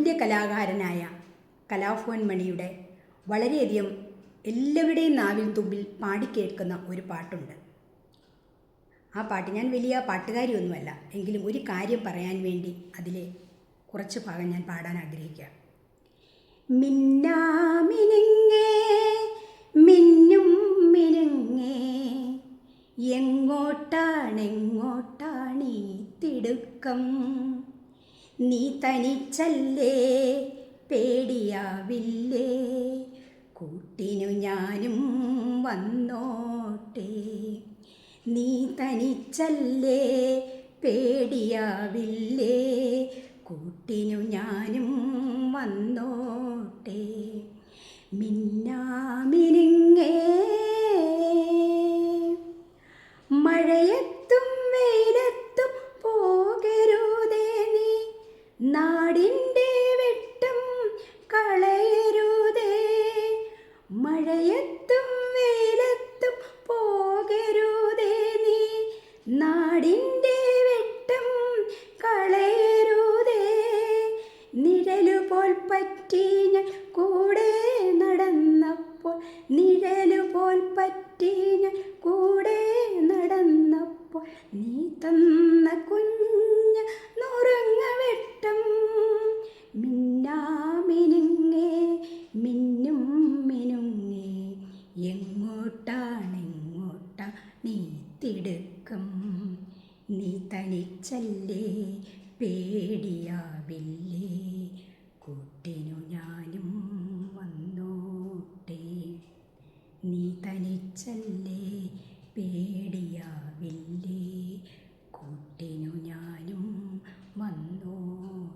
തുല്യ കലാകാരനായ കലാഭവൻ മണിയുടെ വളരെയധികം എല്ലാവരുടെയും നാവിൽ തുമ്പിൽ പാടിക്കേൾക്കുന്ന ഒരു പാട്ടുണ്ട്. ആ പാട്ട് ഞാൻ വലിയ പാട്ടുകാരിയൊന്നുമല്ല. എങ്കിലും ഒരു കാര്യം പറയാൻ വേണ്ടി അതിലെ കുറച്ച് ഭാഗം ഞാൻ പാടാൻ ആഗ്രഹിക്കുക മിന്നാമിനുങ്ങേ മിന്നും മിനുങ്ങേ എങ്ങോട്ടാണെങ്ങോട്ടാണീ തിടുക്കം? നീ തനിച്ചല്ലേ? പേടിയാവില്ലേ? കൂട്ടിനു ഞാനും വന്നോട്ടെ. നീ തനിച്ചല്ലേ? പേടിയാവില്ലേ? കൂട്ടിനു ഞാനും വന്നോട്ടെ. എങ്ങോട്ടാണെങ്ങോട്ടാ നീ തിടുക്കം? നീ തനിച്ചല്ലേ പേടിയാവില്ലേ? കൂട്ടിനു ഞാനും വന്നോട്ടെ. നീ തനിച്ചല്ലേ പേടിയാവില്ലേ? കൂട്ടിനു ഞാനും വന്നോട്ടെ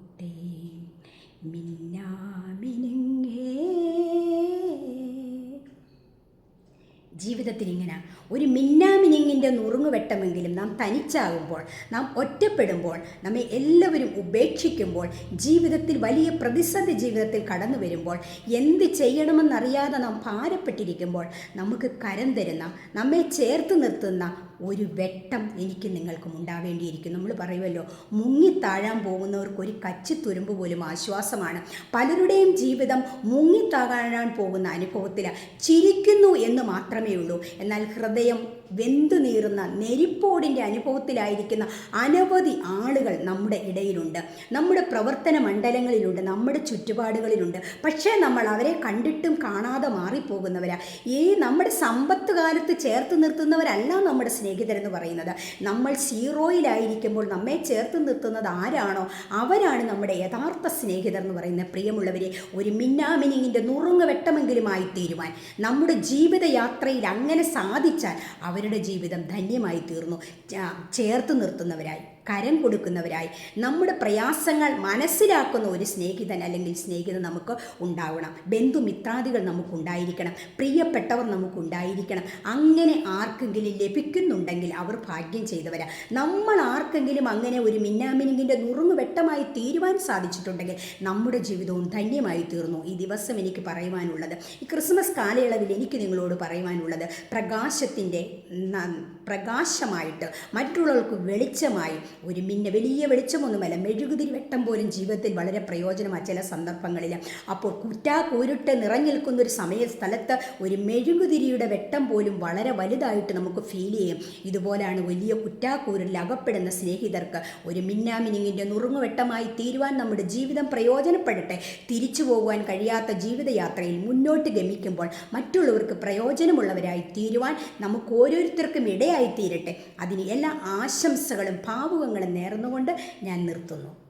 ജീവിതത്തിൽ ഇങ്ങനെ ഒരു മിന്നാമിനിങ്ങിന്റെ നുറുങ്ങുവെട്ടമെങ്കിലും നാം തനിച്ചാകുമ്പോൾ നാം ഒറ്റപ്പെടുമ്പോൾ നമ്മെ എല്ലാവരും ഉപേക്ഷിക്കുമ്പോൾ ജീവിതത്തിൽ വലിയ പ്രതിസന്ധി ജീവിതത്തിൽ കടന്നു വരുമ്പോൾ എന്ത് ചെയ്യണമെന്നറിയാതെ നാം ഭാരപ്പെട്ടിരിക്കുമ്പോൾ നമുക്ക് കരം തരുന്ന നമ്മെ ചേർത്ത് നിർത്തുന്ന ഒരു വെട്ടം എനിക്ക് നിങ്ങൾക്കും ഉണ്ടാവേണ്ടിയിരിക്കുന്നു. നമ്മൾ പറയുമല്ലോ മുങ്ങിത്താഴാൻ പോകുന്നവർക്ക് ഒരു കച്ചിത്തുരുമ്പ് പോലും ആശ്വാസമാണ്. പലരുടെയും ജീവിതം മുങ്ങിത്താഴാൻ പോകുന്ന അനുഭവത്തിൽ ചിരിക്കുന്നു എന്ന് മാത്രമേ ഉള്ളൂ. എന്നാൽ ഹൃദയം വെന്തു നീറുന്ന നെരിപ്പോടിന്റെ അനുഭവത്തിലായിരിക്കുന്ന അനവധി ആളുകൾ നമ്മുടെ ഇടയിലുണ്ട്. നമ്മുടെ പ്രവർത്തന മണ്ഡലങ്ങളിലുണ്ട് നമ്മുടെ ചുറ്റുപാടുകളിലുണ്ട്. പക്ഷേ നമ്മൾ അവരെ കണ്ടിട്ടും കാണാതെ മാറിപ്പോകുന്നവരാ. ഈ നമ്മുടെ സമ്പത്ത് കാലത്ത് ചേർത്ത് നിർത്തുന്നവരല്ല നമ്മുടെ സ്നേഹിതരെന്ന് പറയുന്നത്. നമ്മൾ സീറോയിലായിരിക്കുമ്പോൾ നമ്മെ ചേർത്ത് നിർത്തുന്നത് ആരാണോ? അവരാണ് നമ്മുടെ യഥാർത്ഥ സ്നേഹിതർ എന്ന് പറയുന്ന പ്രിയമുള്ളവരെ ഒരു മിന്നാമിനിങ്ങിന്റെ നുറുങ്ങ് വെട്ടമെങ്കിലുമായി തീരുവാൻ. നമ്മുടെ ജീവിതയാത്രയിൽ അങ്ങനെ സാധിച്ചാൽ അവരുടെ ജീവിതം ധന്യമായി തീർന്നു. ചേർത്ത് നിർത്തുന്നവരായി കരം കൊടുക്കുന്നവരായി. നമ്മുടെ പ്രയാസങ്ങൾ മനസ്സിലാക്കുന്ന ഒരു സ്നേഹിതൻ അല്ലെങ്കിൽ സ്നേഹിതൻ നമുക്ക് ഉണ്ടാവണം. ബന്ധുമിത്രാദികൾ നമുക്കുണ്ടായിരിക്കണം. പ്രിയപ്പെട്ടവർ നമുക്കുണ്ടായിരിക്കണം. അങ്ങനെ ആർക്കെങ്കിലും ലഭിക്കുന്നുണ്ടെങ്കിൽ അവർ ഭാഗ്യം ചെയ്തവരാ. നമ്മൾ ആർക്കെങ്കിലും അങ്ങനെ ഒരു മിന്നാമിനിങ്ങിന്റെ നുറുങ്ങ് വെട്ടമായി തീരുവാൻ സാധിച്ചിട്ടുണ്ടെങ്കിൽ നമ്മുടെ ജീവിതവും ധന്യമായി തീർന്നു. ഈ ദിവസം എനിക്ക് പറയുവാനുള്ളത് ഈ ക്രിസ്മസ് കാലയളവിൽ എനിക്ക് നിങ്ങളോട് പറയുവാനുള്ളത് പ്രകാശത്തിന്റെ പ്രകാശമായിട്ട് മറ്റുള്ളവർക്ക് വെളിച്ചമായി ഒരു മിന്ന വലിയ വെളിച്ചമൊന്നുമല്ല മെഴുകുതിരി വെട്ടം പോലും ജീവിതത്തിൽ വളരെ പ്രയോജനമാണ് ചില സന്ദർഭങ്ങളിൽ. അപ്പോൾ കുറ്റാ കൂരുട്ട് നിറഞ്ഞു നിൽക്കുന്ന ഒരു സമയ സ്ഥലത്ത് ഒരു മെഴുകുതിരിയുടെ വെട്ടം പോലും വളരെ വലുതായിട്ട് നമുക്ക് ഫീൽ ചെയ്യും. ഇതുപോലാണ് വലിയ കുറ്റാക്കൂരിൽ അകപ്പെടുന്ന സ്നേഹിതർക്ക് ഒരു മിന്നാമിനിങ്ങിന്റെ നുറുങ്ങുവെട്ടമായി തീരുവാൻ നമ്മുടെ ജീവിതം പ്രയോജനപ്പെടട്ടെ. തിരിച്ചു പോകുവാൻ കഴിയാത്ത ജീവിതയാത്രയിൽ മുന്നോട്ട് ഗമിക്കുമ്പോൾ മറ്റുള്ളവർക്ക് പ്രയോജനമുള്ളവരായി തീരുവാൻ നമുക്ക് ഓരോരുത്തർക്കും ഇടയായി തീരട്ടെ അതിന് എല്ലാ ആശംസകളും ഭാവുകങ്ങളും നേർന്നുകൊണ്ട് ഞാൻ നിർത്തുന്നു.